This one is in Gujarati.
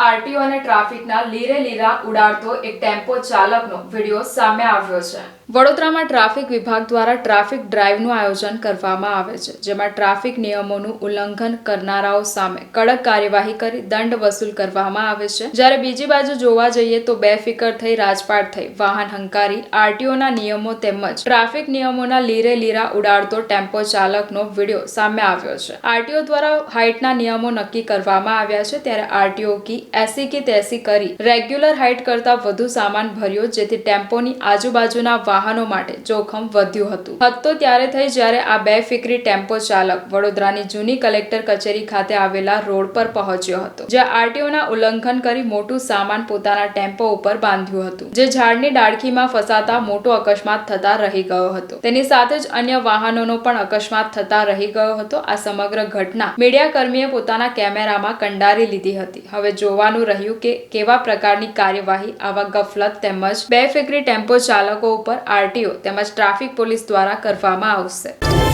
આરટીઓ અને ટ્રાફિકના લીરે લીરા ઉડાડતો એક ટેમ્પો ચાલકનો વીડિયો સામે આવ્યો છે. વડોદરામાં ટ્રાફિક વિભાગ દ્વારા ટ્રાફિક ડ્રાઈવનું આયોજન કરવામાં આવે છે, જેમાં ટ્રાફિક નિયમોનું ઉલ્લંઘન કરનારાઓ સામે કડક કાર્યવાહી કરી દંડ વસૂલ કરવામાં આવે છે. જ્યારે બીજી બાજુ જોવા જઈએ તો બેફિકર થઈ રાજપાટ થઈ વાહન હંકારી, આરટીઓના નિયમો તેમજ ટ્રાફિક નિયમોના લીરે લીરા ઉડાડતો ટેમ્પો ચાલકનો વીડિયો સામે આવ્યો છે. આરટીઓ દ્વારા હાઇટના નિયમો નક્કી કરવામાં આવ્યા છે, ત્યારે આરટીઓ કી એસી કી તેસી કરી રેગ્યુલર હાઇટ કરતા વધુ સામાન ભર્યો, જેથી ટેમ્પોની આજુબાજુના વાહનો માટે જોખમ વધ્યું હતું. હતો ત્યારે થઈ જ્યારે આ બે ફિકરી ટેમ્પો ચાલક વડોદરાની જૂની કલેક્ટર કચેરી ખાતે આવેલા રોડ પર પહોંચ્યો હતો, જ્યાં આરટીઓના ઉલ્લંઘન કરી મોટું સામાન પોતાના ટેમ્પો ઉપર બાંધ્યું હતું, જે ઝાડની ડાળખીમાં ફસાતા મોટો અકસ્માત થતા રહી ગયો હતો. તેની સાથે જ અન્ય વાહનોનો પણ અકસ્માત થતા રહી ગયો હતો. આ સમગ્ર ઘટના મીડિયા કર્મીએ પોતાના કેમેરામાં કંડારી લીધી હતી. હવે જોવાનું રહ્યું કે કેવા પ્રકારની કાર્યવાહી, આવા ગફલત તેમજ બેફિકરી ટેમ્પો ચાલકો ઉપર આરટીઓ તેમજ ટ્રાફિક પોલીસ દ્વારા કરવામાં આવશે.